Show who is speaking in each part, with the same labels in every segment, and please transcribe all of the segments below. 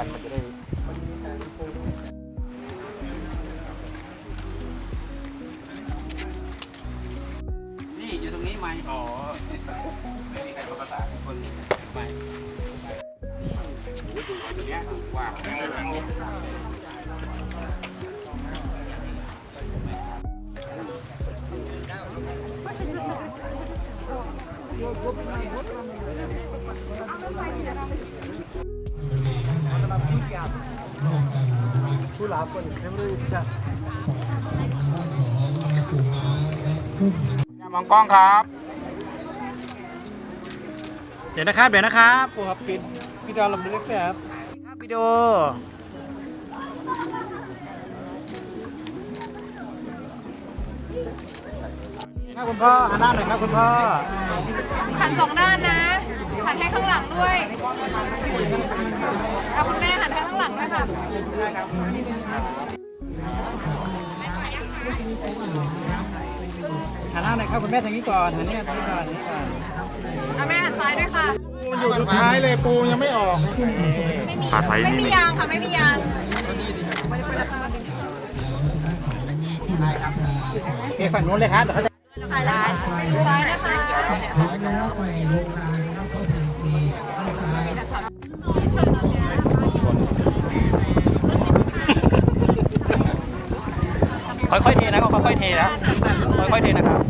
Speaker 1: ันมันจะได้
Speaker 2: นี่อยู่ตรงนี้ไหมอ๋อไม่มีใครประสานคนไม่อ้ยดูอันนี้วาว
Speaker 1: เนี้ยว่ามองกล้องครับ เดี๋ยวนะครับ เดี๋ยวนะครับครับปิดพี่ดาวลำเล็กครับครับวิดีโอครับคุณพ่อหันหน้าหน่อยครับคุณพ่อหัน
Speaker 3: สองด้านนะหันให้ข้างหลังด้วยเอา
Speaker 1: คุณแ
Speaker 3: ม่หันใ
Speaker 1: ห้ข้างหลังด้วยค่ะหันหน้าหน่อยครับคุณแม่ทางนี้ก่อนหันนี้ทางนี้ก่อนทางนี้ก่อนเอาแม่หันซ้ายด้วยค่ะมันอยู่สุดท้ายเลยปูยังไม่ออก
Speaker 4: ไม่
Speaker 5: มี
Speaker 4: ยางค่ะ ไม่มียาง
Speaker 1: เอกฝั่งนู้นเลยครับเดี๋ยวเข
Speaker 4: าจะซ้ายนะคะ
Speaker 1: ค่อยๆเทนะก็ค่อยๆเทนะค่อยๆเทนะครับ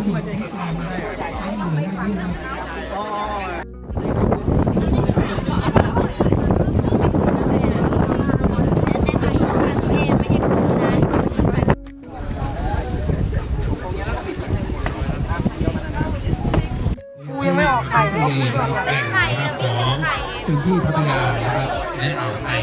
Speaker 4: ปู อกไข่เลยที่เราแบ่งนะครับของพื้นที่พัทยานะครับและอ่าวไทย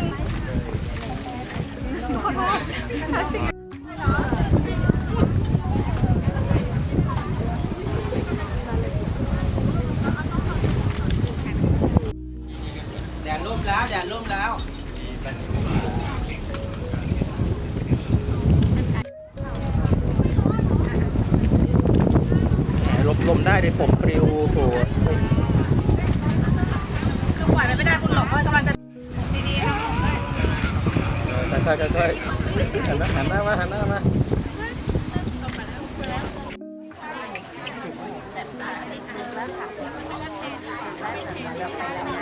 Speaker 2: แดดร่มแล้ว
Speaker 1: หลบลมได้ในผมปลิวสวยคือปล
Speaker 3: ่อยไปไม่ได้คุณหลอกเพราะกำลังจะดีๆ
Speaker 1: ค่อยๆค่อยๆหันหน้าหันหน้ามาหันหน้ามาแต่ปลาไม่ทันแล้วค่ะ